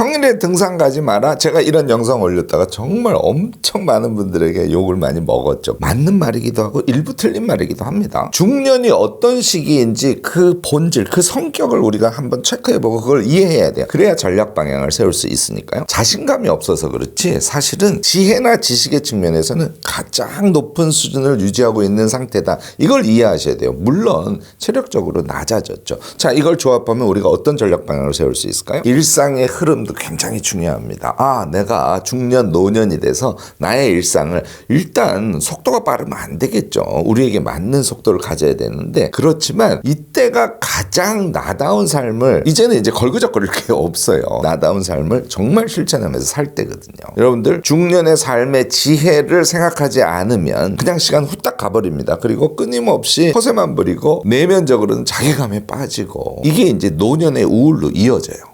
평일에 등산 가지 마라. 제가 이런 영상 올렸다가 정말 엄청 많은 분들에게 욕을 많이 먹었죠. 맞는 말이기도 하고 일부 틀린 말이기도 합니다. 중년이 어떤 시기인지 그 본질, 그 성격을 우리가 한번 체크해보고 그걸 이해해야 돼요. 그래야 전략 방향을 세울 수 있으니까요. 자신감이 없어서 그렇지 사실은 지혜나 지식의 측면에서는 가장 높은 수준을 유지하고 있는 상태다. 이걸 이해하셔야 돼요. 물론 체력적으로 낮아졌죠. 자, 이걸 조합하면 우리가 어떤 전략 방향을 세울 수 있을까요? 일상의 흐름 도 굉장히 중요합니다. 아, 내가 중년, 노년이 돼서 나의 일상을 일단 속도가 빠르면 안 되겠죠. 우리에게 맞는 속도를 가져야 되는데 그렇지만 이때가 가장 나다운 삶을 이제는 이제 걸그적거릴 게 없어요. 나다운 삶을 정말 실천하면서 살 때거든요. 여러분들 중년의 삶의 지혜를 생각하지 않으면 그냥 시간 후딱 가버립니다. 그리고 끊임없이 허세만 부리고 내면적으로는 자괴감에 빠지고 이게 이제 노년의 우울로 이어져요.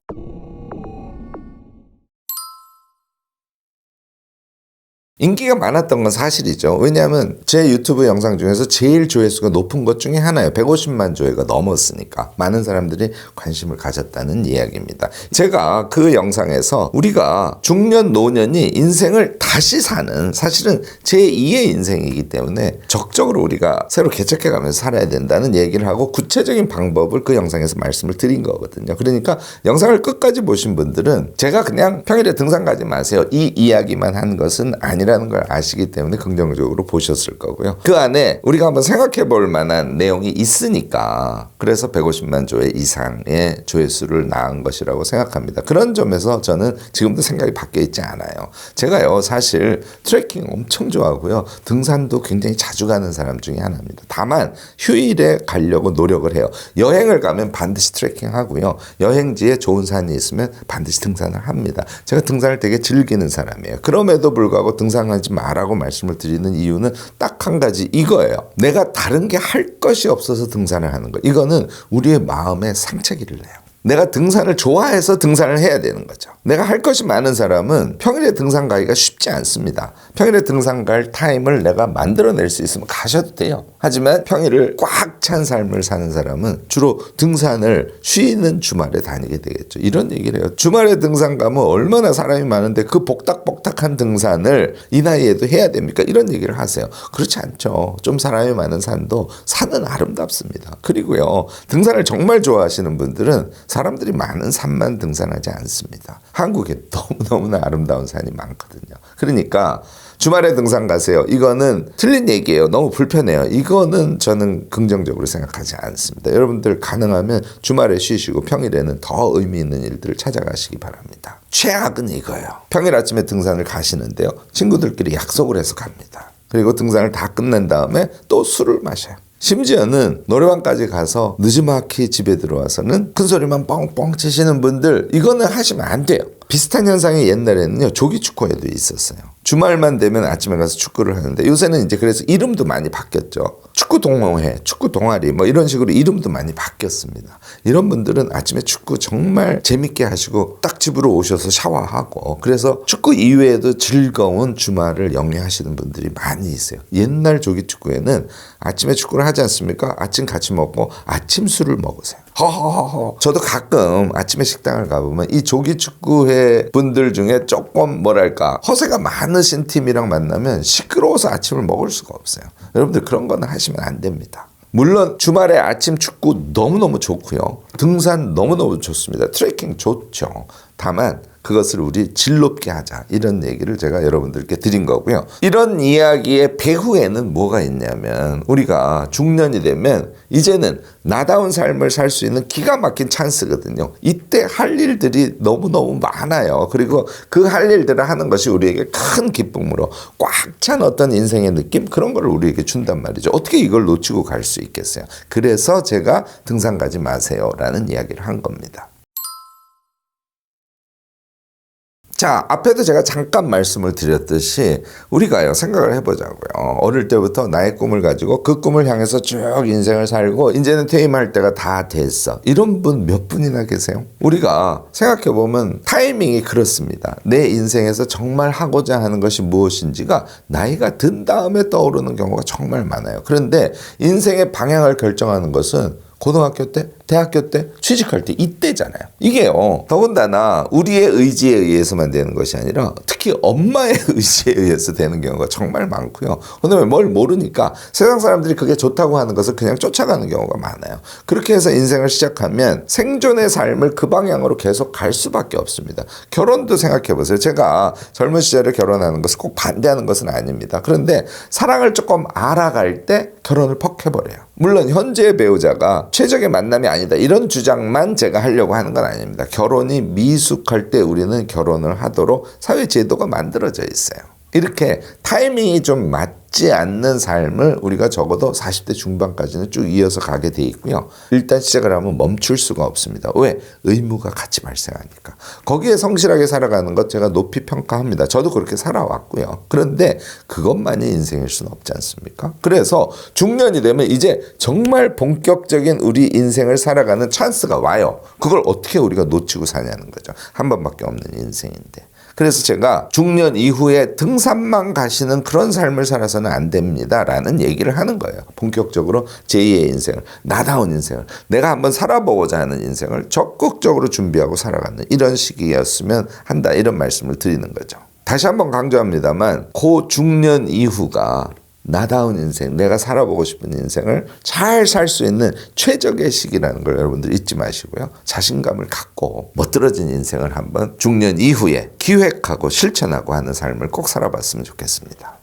인기가 많았던 건 사실이죠. 왜냐하면 제 유튜브 영상 중에서 제일 조회수가 높은 것 중에 하나예요. 150만 조회가 넘었으니까 많은 사람들이 관심을 가졌다는 이야기입니다. 제가 그 영상에서 우리가 중년 노년이 인생을 다시 사는 사실은 제2의 인생이기 때문에 적극적으로 우리가 새로 개척해가면서 살아야 된다는 얘기를 하고 구체적인 방법을 그 영상에서 말씀을 드린 거거든요. 그러니까 영상을 끝까지 보신 분들은 제가 그냥 평일에 등산 가지 마세요. 이 이야기만 한 것은 아니 아니라는 걸 아시기 때문에 긍정적으로 보셨을 거고요. 그 안에 우리가 한번 생각해 볼 만한 내용이 있으니까 그래서 150만 조회 이상의 조회수를 낳은 것이라고 생각합니다. 그런 점에서 저는 지금도 생각이 바뀌어 있지 않아요. 제가요 사실 트레킹 엄청 좋아하고요. 등산도 굉장히 자주 가는 사람 중에 하나입니다. 다만 휴일에 가려고 노력을 해요. 여행을 가면 반드시 트레킹 하고요. 여행지에 좋은 산이 있으면 반드시 등산을 합니다. 제가 등산을 되게 즐기는 사람이에요. 그럼에도 불구하고 등산 등산하지 마라고 말씀을 드리는 이유는 딱 한 가지 이거예요. 내가 다른 게 할 것이 없어서 등산을 하는 거. 이거는 우리의 마음에 상처기를 내요. 내가 등산을 좋아해서 등산을 해야 되는 거죠. 내가 할 것이 많은 사람은 평일에 등산 가기가 쉽지 않습니다. 평일에 등산 갈 타임을 내가 만들어낼 수 있으면 가셔도 돼요. 하지만 평일을 꽉 찬 삶을 사는 사람은 주로 등산을 쉬는 주말에 다니게 되겠죠. 이런 얘기를 해요. 주말에 등산 가면 얼마나 사람이 많은데 그 복닥복닥한 등산을 이 나이에도 해야 됩니까? 이런 얘기를 하세요. 그렇지 않죠. 좀 사람이 많은 산도 산은 아름답습니다. 그리고요. 등산을 정말 좋아하시는 분들은 사람들이 많은 산만 등산하지 않습니다. 한국에 너무너무나 아름다운 산이 많거든요. 그러니까 주말에 등산 가세요. 이거는 틀린 얘기예요. 너무 불편해요. 이거는 저는 긍정적으로 생각하지 않습니다. 여러분들 가능하면 주말에 쉬시고 평일에는 더 의미 있는 일들을 찾아가시기 바랍니다. 최악은 이거예요. 평일 아침에 등산을 가시는데요. 친구들끼리 약속을 해서 갑니다. 그리고 등산을 다 끝낸 다음에 또 술을 마셔요. 심지어는 노래방까지 가서 늦지막히 집에 들어와서는 큰 소리만 뻥뻥 치시는 분들 이거는 하시면 안 돼요. 비슷한 현상이 옛날에는요 조기 축구에도 있었어요. 주말만 되면 아침에 가서 축구를 하는데 요새는 이제 그래서 이름도 많이 바뀌었죠. 축구 동호회, 축구 동아리 뭐 이런 식으로 이름도 많이 바뀌었습니다. 이런 분들은 아침에 축구 정말 재밌게 하시고 딱 집으로 오셔서 샤워하고 그래서 축구 이외에도 즐거운 주말을 영위하시는 분들이 많이 있어요. 옛날 조기 축구에는 아침에 축구를 하지 않습니까? 아침 같이 먹고 아침 술을 먹으세요. 허허허허. 저도 가끔 아침에 식당을 가보면 이 조기 축구회 분들 중에 조금 뭐랄까 허세가 많으신 팀이랑 만나면 시끄러워서 아침을 먹을 수가 없어요. 여러분들 그런 거는 하시면 안 됩니다. 물론 주말에 아침 축구 너무너무 좋고요. 등산 너무너무 좋습니다. 트레킹 좋죠. 다만 그것을 우리 질 높게 하자. 이런 얘기를 제가 여러분들께 드린 거고요. 이런 이야기의 배후에는 뭐가 있냐면 우리가 중년이 되면 이제는 나다운 삶을 살 수 있는 기가 막힌 찬스거든요. 이때 할 일들이 너무너무 많아요. 그리고 그 할 일들을 하는 것이 우리에게 큰 기쁨으로 꽉 찬 어떤 인생의 느낌? 그런 걸 우리에게 준단 말이죠. 어떻게 이걸 놓치고 갈 수 있겠어요? 그래서 제가 등산 가지 마세요. 라는 이야기를 한 겁니다. 자, 앞에도 제가 잠깐 말씀을 드렸듯이 우리가요, 생각을 해보자고요. 어릴 때부터 나의 꿈을 가지고 그 꿈을 향해서 쭉 인생을 살고, 이제는 퇴임할 때가 다 됐어. 이런 분 몇 분이나 계세요? 우리가 생각해보면 타이밍이 그렇습니다. 내 인생에서 정말 하고자 하는 것이 무엇인지가 나이가 든 다음에 떠오르는 경우가 정말 많아요. 그런데 인생의 방향을 결정하는 것은 고등학교 때, 대학교 때, 취직할 때 이때잖아요. 이게요. 더군다나 우리의 의지에 의해서만 되는 것이 아니라 특히 엄마의 의지에 의해서 되는 경우가 정말 많고요. 그다음에 뭘 모르니까 세상 사람들이 그게 좋다고 하는 것을 그냥 쫓아가는 경우가 많아요. 그렇게 해서 인생을 시작하면 생존의 삶을 그 방향으로 계속 갈 수밖에 없습니다. 결혼도 생각해 보세요. 제가 젊은 시절에 결혼하는 것을 꼭 반대하는 것은 아닙니다. 그런데 사랑을 조금 알아갈 때 결혼을 퍽 해버려요. 물론 현재의 배우자가 최적의 만남이 아니다 이런 주장만 제가 하려고 하는 건 아닙니다. 결혼이 미숙할 때 우리는 결혼을 하도록 사회 제도가 만들어져 있어요. 이렇게 타이밍이 좀 맞 지 않는 삶을 우리가 적어도 40대 중반까지는 쭉 이어서 가게 돼 있고요. 일단 시작을 하면 멈출 수가 없습니다. 왜? 의무가 같이 발생하니까. 거기에 성실하게 살아가는 것 제가 높이 평가합니다. 저도 그렇게 살아왔고요. 그런데 그것만이 인생일 수는 없지 않습니까? 그래서 중년이 되면 이제 정말 본격적인 우리 인생을 살아가는 찬스가 와요. 그걸 어떻게 우리가 놓치고 사냐는 거죠. 한 번밖에 없는 인생인데. 그래서 제가 중년 이후에 등산만 가시는 그런 삶을 살아서는 안 됩니다라는 얘기를 하는 거예요. 본격적으로 제2의 인생을, 나다운 인생을, 내가 한번 살아보고자 하는 인생을 적극적으로 준비하고 살아가는 이런 시기였으면 한다. 이런 말씀을 드리는 거죠. 다시 한번 강조합니다만, 고 중년 이후가 나다운 인생, 내가 살아보고 싶은 인생을 잘 살 수 있는 최적의 시기라는 걸 여러분들 잊지 마시고요. 자신감을 갖고 멋들어진 인생을 한번 중년 이후에 기획하고 실천하고 하는 삶을 꼭 살아봤으면 좋겠습니다.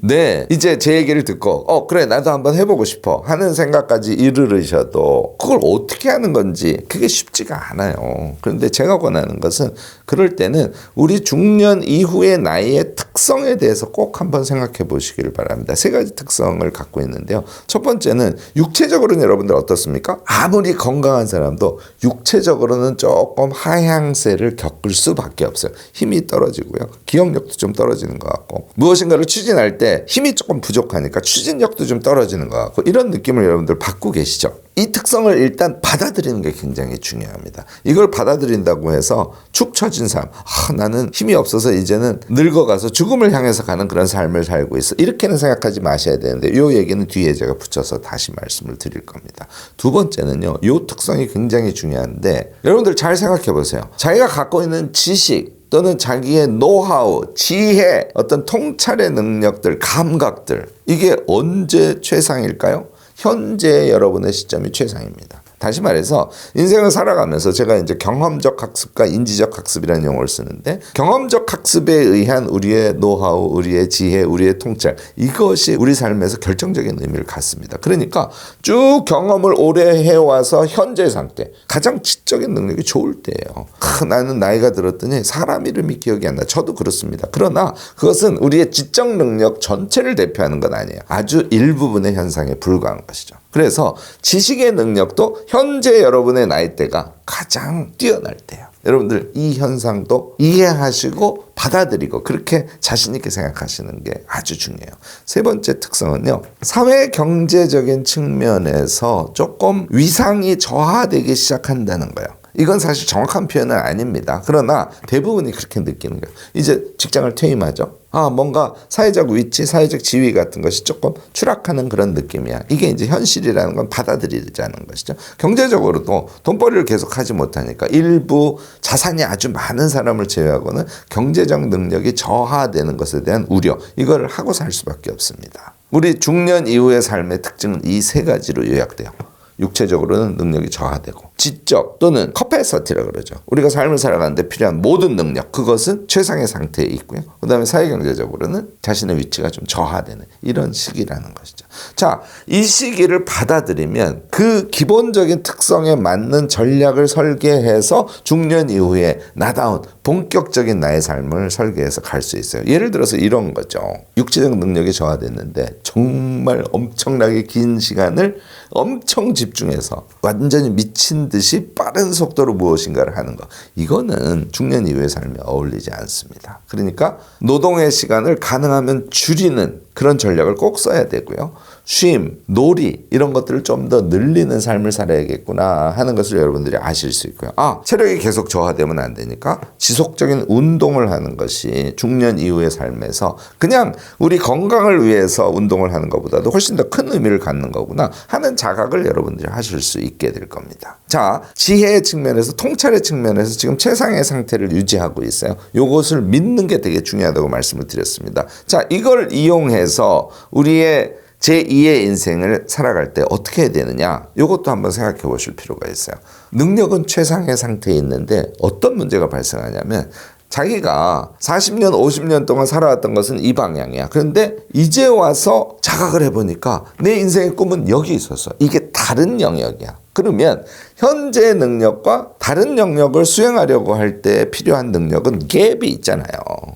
네, 이제 제 얘기를 듣고, 어, 그래, 나도 한번 해보고 싶어 하는 생각까지 이르르셔도 그걸 어떻게 하는 건지 그게 쉽지가 않아요. 그런데 제가 권하는 것은 그럴 때는 우리 중년 이후의 나이의 특성에 대해서 꼭 한번 생각해 보시기를 바랍니다. 세 가지 특성을 갖고 있는데요. 첫 번째는 육체적으로는 여러분들 어떻습니까? 아무리 건강한 사람도 육체적으로는 조금 하향세를 겪을 수밖에 없어요. 힘이 떨어지고요. 기억력도 좀 떨어지는 것 같고 무엇인가를 추진할 때 힘이 조금 부족하니까 추진력도 좀 떨어지는 것 같고 이런 느낌을 여러분들 받고 계시죠. 이 특성을 일단 받아들이는 게 굉장히 중요합니다. 이걸 받아들인다고 해서 축 처진 삶, 아, 나는 힘이 없어서 이제는 늙어가서 죽음을 향해서 가는 그런 삶을 살고 있어. 이렇게는 생각하지 마셔야 되는데 이 얘기는 뒤에 제가 붙여서 다시 말씀을 드릴 겁니다. 두 번째는요, 이 특성이 굉장히 중요한데 여러분들 잘 생각해 보세요. 자기가 갖고 있는 지식, 또는 자기의 노하우, 지혜, 어떤 통찰의 능력들, 감각들 이게 언제 최상일까요? 현재 여러분의 시점이 최상입니다. 다시 말해서 인생을 살아가면서 제가 이제 경험적 학습과 인지적 학습이라는 용어를 쓰는데 경험적 학습에 의한 우리의 노하우, 우리의 지혜, 우리의 통찰 이것이 우리 삶에서 결정적인 의미를 갖습니다. 그러니까 쭉 경험을 오래 해와서 현재 상태 가장 지적인 능력이 좋을 때예요. 아, 나는 나이가 들었더니 사람 이름이 기억이 안 나. 저도 그렇습니다. 그러나 그것은 우리의 지적 능력 전체를 대표하는 건 아니에요. 아주 일부분의 현상에 불과한 것이죠. 그래서 지식의 능력도 현재 여러분의 나이대가 가장 뛰어날 때예요. 여러분들 이 현상도 이해하시고 받아들이고 그렇게 자신 있게 생각하시는 게 아주 중요해요. 세 번째 특성은요. 사회 경제적인 측면에서 조금 위상이 저하되기 시작한다는 거예요. 이건 사실 정확한 표현은 아닙니다. 그러나 대부분이 그렇게 느끼는 거예요. 이제 직장을 퇴임하죠. 아, 뭔가 사회적 위치, 사회적 지위 같은 것이 조금 추락하는 그런 느낌이야. 이게 이제 현실이라는 건 받아들이자는 것이죠. 경제적으로도 돈벌이를 계속 하지 못하니까 일부 자산이 아주 많은 사람을 제외하고는 경제적 능력이 저하되는 것에 대한 우려, 이걸 하고 살 수밖에 없습니다. 우리 중년 이후의 삶의 특징은 이 세 가지로 요약돼요. 육체적으로는 능력이 저하되고 지적 또는 커패서티라 그러죠. 우리가 삶을 살아가는데 필요한 모든 능력 그것은 최상의 상태에 있고요. 그다음에 사회 경제적으로는 자신의 위치가 좀 저하되는 이런 시기라는 것이죠. 자, 이 시기를 받아들이면 그 기본적인 특성에 맞는 전략을 설계해서 중년 이후에 나다운 본격적인 나의 삶을 설계해서 갈 수 있어요. 예를 들어서 이런 거죠. 육체적 능력이 저하됐는데 정말 엄청나게 긴 시간을 엄청 집중해서 완전히 미친 듯이 빠른 속도로 무엇인가를 하는 것. 이거는 중년 이후의 삶에 어울리지 않습니다. 그러니까 노동의 시간을 가능하면 줄이는 그런 전략을 꼭 써야 되고요. 쉼, 놀이 이런 것들을 좀 더 늘리는 삶을 살아야겠구나 하는 것을 여러분들이 아실 수 있고요. 아, 체력이 계속 저하되면 안 되니까 지속적인 운동을 하는 것이 중년 이후의 삶에서 그냥 우리 건강을 위해서 운동을 하는 것보다도 훨씬 더 큰 의미를 갖는 거구나 하는 자각을 여러분들이 하실 수 있게 될 겁니다. 자, 지혜의 측면에서 통찰의 측면에서 지금 최상의 상태를 유지하고 있어요. 요것을 믿는 게 되게 중요하다고 말씀을 드렸습니다. 자, 이걸 이용해서 우리의 제2의 인생을 살아갈 때 어떻게 해야 되느냐? 이것도 한번 생각해 보실 필요가 있어요. 능력은 최상의 상태에 있는데 어떤 문제가 발생하냐면 자기가 40년, 50년 동안 살아왔던 것은 이 방향이야. 그런데 이제 와서 자각을 해보니까 내 인생의 꿈은 여기 있었어. 이게 다른 영역이야. 그러면 현재 능력과 다른 영역을 수행하려고 할 때 필요한 능력은 갭이 있잖아요.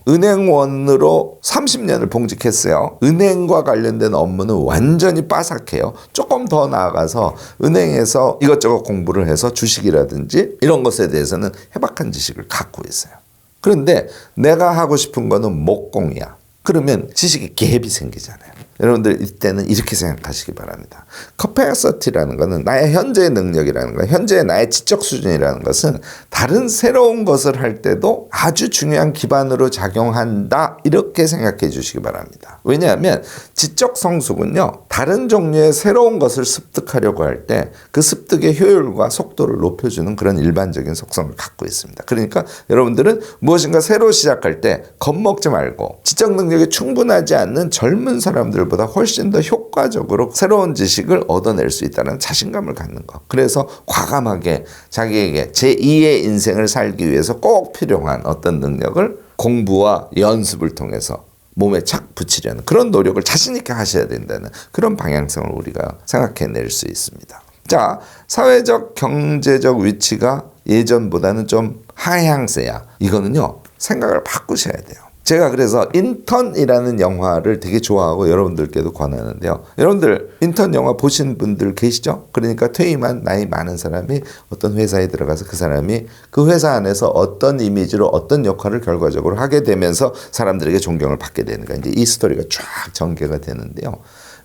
은행원으로 30년을 봉직했어요. 은행과 관련된 업무는 완전히 빠삭해요. 조금 더 나아가서 은행에서 이것저것 공부를 해서 주식이라든지 이런 것에 대해서는 해박한 지식을 갖고 있어요. 그런데 내가 하고 싶은 거는 목공이야. 그러면 지식의 갭이 생기잖아요. 여러분들 이때는 이렇게 생각하시기 바랍니다. 커패서티라는 것은 나의 현재의 능력이라는 것, 현재의 나의 지적 수준이라는 것은 다른 새로운 것을 할 때도 아주 중요한 기반으로 작용한다. 이렇게 생각해 주시기 바랍니다. 왜냐하면 지적 성숙은요, 다른 종류의 새로운 것을 습득하려고 할 때 그 습득의 효율과 속도를 높여주는 그런 일반적인 속성을 갖고 있습니다. 그러니까 여러분들은 무엇인가 새로 시작할 때 겁먹지 말고 지적 능력이 충분하지 않는 젊은 사람들 보다 훨씬 더 효과적으로 새로운 지식을 얻어낼 수 있다는 자신감을 갖는 것. 그래서 과감하게 자기에게 제2의 인생을 살기 위해서 꼭 필요한 어떤 능력을 공부와 연습을 통해서 몸에 착 붙이려는 그런 노력을 자신있게 하셔야 된다는 그런 방향성을 우리가 생각해낼 수 있습니다. 자, 사회적, 경제적 위치가 예전보다는 좀 하향세야. 이거는요, 생각을 바꾸셔야 돼요. 제가 그래서 인턴이라는 영화를 되게 좋아하고 여러분들께도 권하는데요. 여러분들 인턴 영화 보신 분들 계시죠? 그러니까 퇴임한 나이 많은 사람이 어떤 회사에 들어가서 그 사람이 그 회사 안에서 어떤 이미지로 어떤 역할을 결과적으로 하게 되면서 사람들에게 존경을 받게 되는 거 이제 이 스토리가 쫙 전개가 되는데요.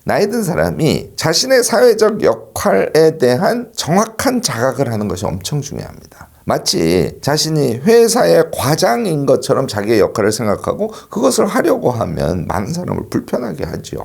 나이 든 사람이 자신의 사회적 역할에 대한 정확한 자각을 하는 것이 엄청 중요합니다. 마치 자신이 회사의 과장인 것처럼 자기의 역할을 생각하고 그것을 하려고 하면 많은 사람을 불편하게 하죠.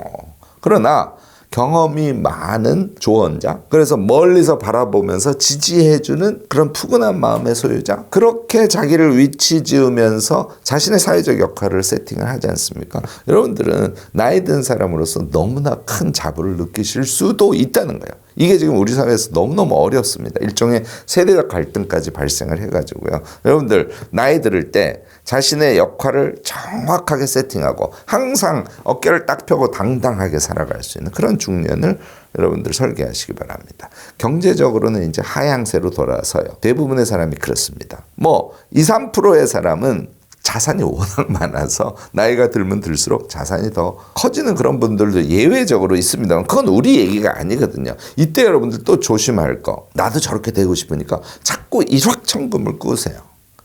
그러나 경험이 많은 조언자, 그래서 멀리서 바라보면서 지지해주는 그런 푸근한 마음의 소유자, 그렇게 자기를 위치 지으면서 자신의 사회적 역할을 세팅을 하지 않습니까? 여러분들은 나이 든 사람으로서 너무나 큰 자부를 느끼실 수도 있다는 거예요. 이게 지금 우리 사회에서 너무너무 어렵습니다. 일종의 세대적 갈등까지 발생을 해가지고요. 여러분들, 나이 들을 때 자신의 역할을 정확하게 세팅하고 항상 어깨를 딱 펴고 당당하게 살아갈 수 있는 그런 중년을 여러분들 설계하시기 바랍니다. 경제적으로는 이제 하향세로 돌아서요. 대부분의 사람이 그렇습니다. 뭐, 2, 3%의 사람은 자산이 워낙 많아서 나이가 들면 들수록 자산이 더 커지는 그런 분들도 예외적으로 있습니다. 그건 우리 얘기가 아니거든요. 이때 여러분들 또 조심할 거. 나도 저렇게 되고 싶으니까 자꾸 일확천금을 꾸세요.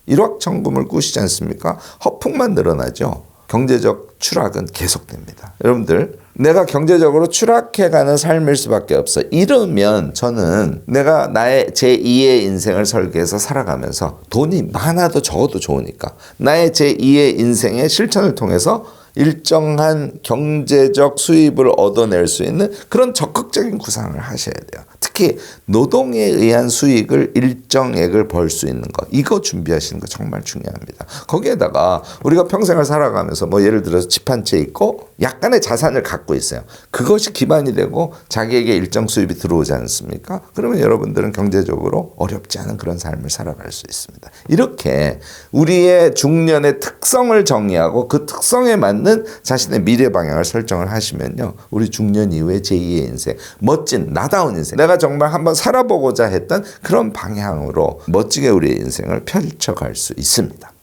일확천금을 꾸시지 않습니까? 허풍만 늘어나죠. 경제적 추락은 계속됩니다. 여러분들 내가 경제적으로 추락해가는 삶일 수밖에 없어. 이러면 저는 내가 나의 제2의 인생을 설계해서 살아가면서 돈이 많아도 적어도 좋으니까 나의 제2의 인생의 실천을 통해서 일정한 경제적 수입을 얻어낼 수 있는 그런 적극적인 구상을 하셔야 돼요. 특히 노동에 의한 수익을 일정액을 벌 수 있는 것 이거 준비하시는 거 정말 중요합니다. 거기에다가 우리가 평생을 살아가면서 뭐 예를 들어서 집 한 채 있고 약간의 자산을 갖고 있어요. 그것이 기반이 되고 자기에게 일정 수입이 들어오지 않습니까? 그러면 여러분들은 경제적으로 어렵지 않은 그런 삶을 살아갈 수 있습니다. 이렇게 우리의 중년의 특성을 정의하고 그 특성에 맞는 자신의 미래 방향을 설정을 하시면요. 우리 중년 이후의 제2의 인생, 멋진 나다운 인생, 내가 정말 한번 살아보고자 했던 그런 방향으로 멋지게 우리의 인생을 펼쳐갈 수 있습니다.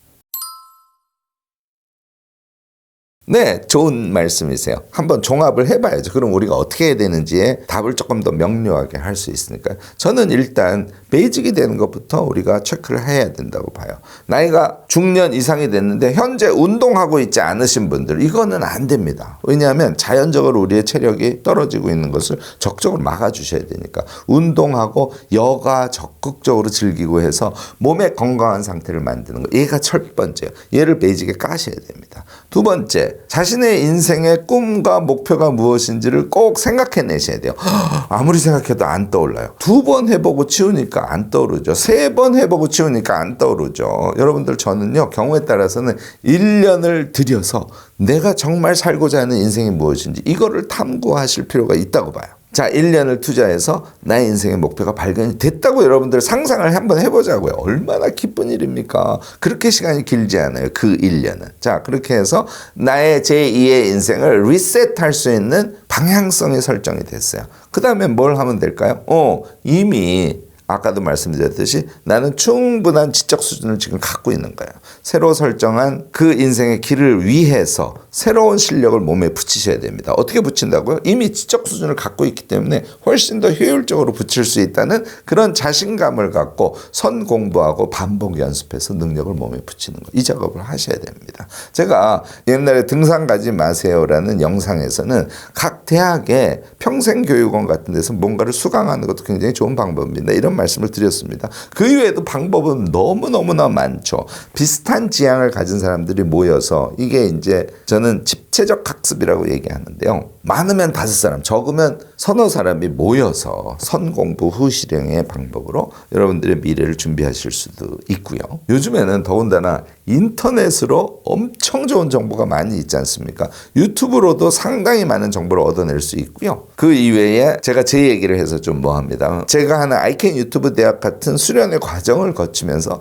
네, 좋은 말씀이세요. 한번 종합을 해봐야죠. 그럼 우리가 어떻게 해야 되는지에 답을 조금 더 명료하게 할 수 있으니까. 저는 일단 베이직이 되는 것부터 우리가 체크를 해야 된다고 봐요. 나이가 중년 이상이 됐는데 현재 운동하고 있지 않으신 분들 이거는 안 됩니다. 왜냐하면 자연적으로 우리의 체력이 떨어지고 있는 것을 적극적으로 막아주셔야 되니까 운동하고 여가 적극적으로 즐기고 해서 몸의 건강한 상태를 만드는 거. 얘가 첫 번째요. 얘를 베이직에 까셔야 됩니다. 두 번째, 자신의 인생의 꿈과 목표가 무엇인지를 꼭 생각해내셔야 돼요. 아무리 생각해도 안 떠올라요. 두 번 해보고 치우니까 안 떠오르죠. 세 번 해보고 치우니까 안 떠오르죠. 여러분들 저는요, 경우에 따라서는 1년을 들여서 내가 정말 살고자 하는 인생이 무엇인지 이거를 탐구하실 필요가 있다고 봐요. 자, 1년을 투자해서 나의 인생의 목표가 발견이 됐다고 여러분들 상상을 한번 해보자고요. 얼마나 기쁜 일입니까? 그렇게 시간이 길지 않아요. 그 1년은. 자, 그렇게 해서 나의 제2의 인생을 리셋할 수 있는 방향성이 설정이 됐어요. 그 다음에 뭘 하면 될까요? 어, 이미 아까도 말씀드렸듯이 나는 충분한 지적 수준을 지금 갖고 있는 거예요. 새로 설정한 그 인생의 길을 위해서 새로운 실력을 몸에 붙이셔야 됩니다. 어떻게 붙인다고요? 이미 지적 수준을 갖고 있기 때문에 훨씬 더 효율적으로 붙일 수 있다는 그런 자신감을 갖고 선 공부하고 반복 연습해서 능력을 몸에 붙이는 거. 이 작업을 하셔야 됩니다. 제가 옛날에 등산 가지 마세요라는 영상에서는 각 대학의 평생 교육원 같은 데서 뭔가를 수강하는 것도 굉장히 좋은 방법입니다. 이런 말씀을 드렸습니다. 그 이외에도 방법은 너무너무나 많죠. 비슷한 지향을 가진 사람들이 모여서 이게 이제 저는 집체적 학습이라고 얘기하는데요. 많으면 다섯 사람, 적으면 서너 사람이 모여서 선공부 후 실행의 방법으로 여러분들의 미래를 준비하실 수도 있고요. 요즘에는 더군다나 인터넷으로 엄청 좋은 정보가 많이 있지 않습니까? 유튜브로도 상당히 많은 정보를 얻어낼 수 있고요. 그 이외에 제가 제 얘기를 해서 좀 뭐합니다. 제가 하는 아이캔 유튜브 대학 같은 수련의 과정을 거치면서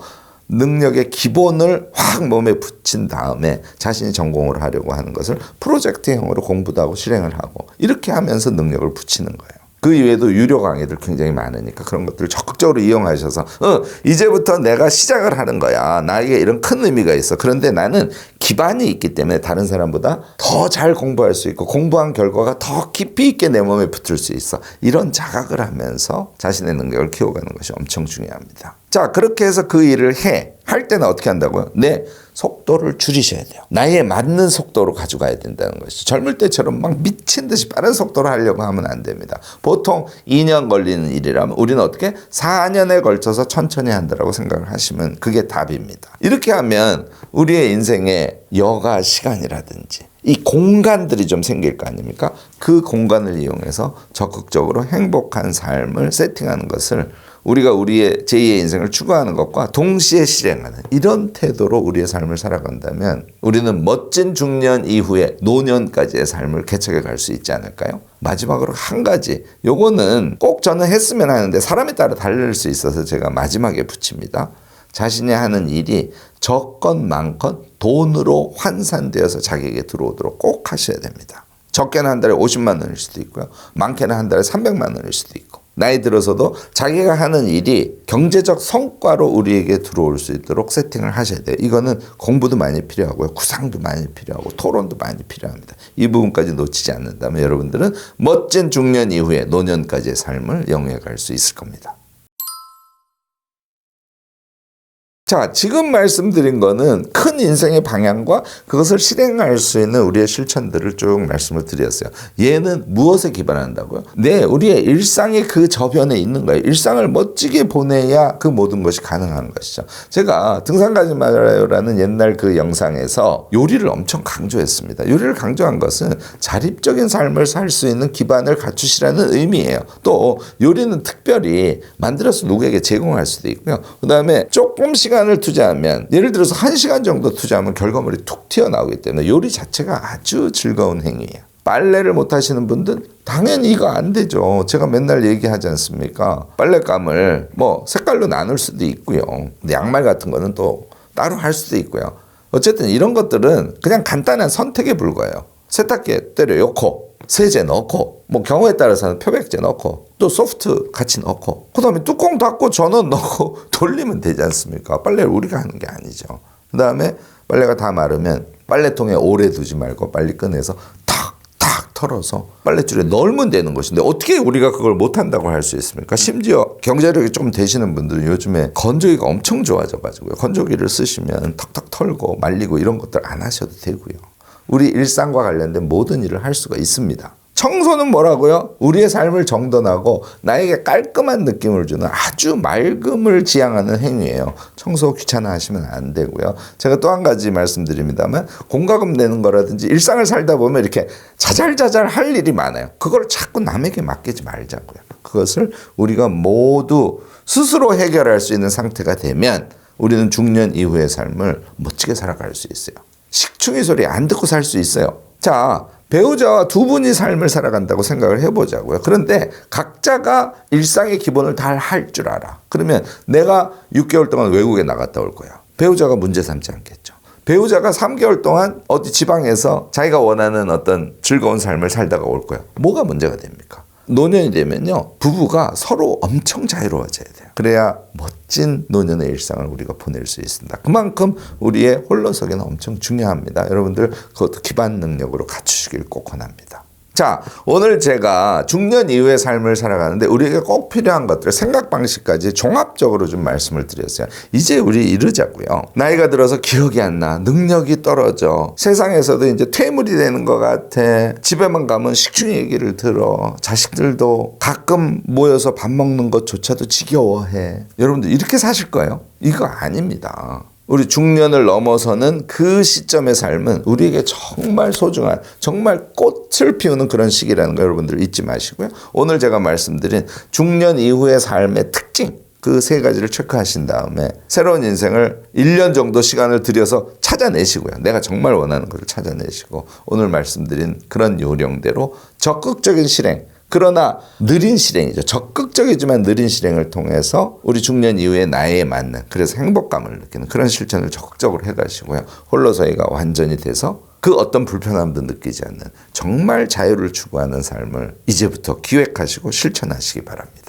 능력의 기본을 확 몸에 붙인 다음에 자신이 전공을 하려고 하는 것을 프로젝트형으로 공부도 하고 실행을 하고 이렇게 하면서 능력을 붙이는 거예요. 그 이외에도 유료 강의들 굉장히 많으니까 그런 것들을 적극적으로 이용하셔서 어 이제부터 내가 시작을 하는 거야. 나에게 이런 큰 의미가 있어. 그런데 나는 기반이 있기 때문에 다른 사람보다 더 잘 공부할 수 있고 공부한 결과가 더 깊이 있게 내 몸에 붙을 수 있어. 이런 자각을 하면서 자신의 능력을 키워가는 것이 엄청 중요합니다 자 그렇게 해서 그 일을 해 할 때는 어떻게 한다고요? 네 속도를 줄이셔야 돼요. 나이에 맞는 속도로 가져가야 된다는 것이죠. 젊을 때처럼 막 미친 듯이 빠른 속도로 하려고 하면 안 됩니다. 보통 2년 걸리는 일이라면 우리는 어떻게 4년에 걸쳐서 천천히 한다라고 생각을 하시면 그게 답입니다. 이렇게 하면 우리의 인생에 여가 시간이라든지 이 공간들이 좀 생길 거 아닙니까? 그 공간을 이용해서 적극적으로 행복한 삶을 세팅하는 것을 우리가 우리의 제2의 인생을 추구하는 것과 동시에 실행하는 이런 태도로 우리의 삶을 살아간다면 우리는 멋진 중년 이후에 노년까지의 삶을 개척해 갈 수 있지 않을까요? 마지막으로 한 가지 요거는 꼭 저는 했으면 하는데 사람에 따라 다를 수 있어서 제가 마지막에 붙입니다. 자신이 하는 일이 적건 많건 돈으로 환산되어서 자기에게 들어오도록 꼭 하셔야 됩니다. 적게는 한 달에 50만 원일 수도 있고요. 많게는 한 달에 300만 원일 수도 있고. 나이 들어서도 자기가 하는 일이 경제적 성과로 우리에게 들어올 수 있도록 세팅을 하셔야 돼요. 이거는 공부도 많이 필요하고요. 구상도 많이 필요하고 토론도 많이 필요합니다. 이 부분까지 놓치지 않는다면 여러분들은 멋진 중년 이후에 노년까지의 삶을 영위해 갈 수 있을 겁니다. 자, 지금 말씀드린 거는 큰 인생의 방향과 그것을 실행할 수 있는 우리의 실천들을 쭉 말씀을 드렸어요. 얘는 무엇에 기반한다고요? 네, 우리의 일상의 그 저변에 있는 거예요. 일상을 멋지게 보내야 그 모든 것이 가능한 것이죠. 제가 등산 가지 말아요라는 옛날 그 영상에서 요리를 엄청 강조했습니다. 요리를 강조한 것은 자립적인 삶을 살 수 있는 기반을 갖추시라는 의미예요. 또 요리는 특별히 만들어서 누구에게 제공할 수도 있고요. 그 다음에 조금 시간 시간을 투자하면 예를 들어서 한 시간 정도 투자하면 결과물이 툭 튀어나오기 때문에 요리 자체가 아주 즐거운 행위예요. 빨래를 못 하시는 분들 당연히 이거 안 되죠. 제가 맨날 얘기하지 않습니까? 빨래감을 뭐 색깔로 나눌 수도 있고요. 양말 같은 거는 또 따로 할 수도 있고요. 어쨌든 이런 것들은 그냥 간단한 선택에 불과해요. 세탁기에 때려 넣고 세제 넣고 뭐 경우에 따라서는 표백제 넣고 또 소프트 같이 넣고 그다음에 뚜껑 닫고 전원 넣고 돌리면 되지 않습니까? 빨래를 우리가 하는 게 아니죠. 그다음에 빨래가 다 마르면 빨래통에 오래 두지 말고 빨리 꺼내서 탁탁 털어서 빨래줄에 넣으면 되는 것인데 어떻게 우리가 그걸 못 한다고 할 수 있습니까? 심지어 경제력이 좀 되시는 분들은 요즘에 건조기가 엄청 좋아져 가지고요. 건조기를 쓰시면 탁탁 털고 말리고 이런 것들 안 하셔도 되고요. 우리 일상과 관련된 모든 일을 할 수가 있습니다. 청소는 뭐라고요? 우리의 삶을 정돈하고 나에게 깔끔한 느낌을 주는 아주 맑음을 지향하는 행위예요. 청소 귀찮아 하시면 안 되고요. 제가 또 한 가지 말씀드립니다만 공과금 내는 거라든지 일상을 살다 보면 이렇게 자잘자잘 할 일이 많아요. 그걸 자꾸 남에게 맡기지 말자고요. 그것을 우리가 모두 스스로 해결할 수 있는 상태가 되면 우리는 중년 이후의 삶을 멋지게 살아갈 수 있어요. 식충이 소리 안 듣고 살 수 있어요. 자, 배우자와 두 분이 삶을 살아간다고 생각을 해보자고요. 그런데 각자가 일상의 기본을 다 할 줄 알아. 그러면 내가 6개월 동안 외국에 나갔다 올 거야. 배우자가 문제 삼지 않겠죠. 배우자가 3개월 동안 어디 지방에서 자기가 원하는 어떤 즐거운 삶을 살다가 올 거야. 뭐가 문제가 됩니까? 노년이 되면요. 부부가 서로 엄청 자유로워져야 돼요. 그래야 멋진 노년의 일상을 우리가 보낼 수 있습니다. 그만큼 우리의 홀로서기는 엄청 중요합니다. 여러분들 그것도 기반 능력으로 갖추시길 꼭 권합니다. 자, 오늘 제가 중년 이후의 삶을 살아가는데 우리에게 꼭 필요한 것들, 생각 방식까지 종합적으로 좀 말씀을 드렸어요. 이제 우리 이러자고요. 나이가 들어서 기억이 안 나, 능력이 떨어져, 세상에서도 이제 퇴물이 되는 것 같아. 집에만 가면 식충 얘기를 들어. 자식들도 가끔 모여서 밥 먹는 것조차도 지겨워해. 여러분들 이렇게 사실 거예요? 이거 아닙니다. 우리 중년을 넘어서는 그 시점의 삶은 우리에게 정말 소중한 정말 꽃을 피우는 그런 시기라는 거 여러분들 잊지 마시고요. 오늘 제가 말씀드린 중년 이후의 삶의 특징 그 세 가지를 체크하신 다음에 새로운 인생을 1년 정도 시간을 들여서 찾아내시고요. 내가 정말 원하는 것을 찾아내시고 오늘 말씀드린 그런 요령대로 적극적인 실행 그러나 느린 실행이죠. 적극적이지만 느린 실행을 통해서 우리 중년 이후에 나이에 맞는 그래서 행복감을 느끼는 그런 실천을 적극적으로 해가시고요. 홀로서기가 완전히 돼서 그 어떤 불편함도 느끼지 않는 정말 자유를 추구하는 삶을 이제부터 기획하시고 실천하시기 바랍니다.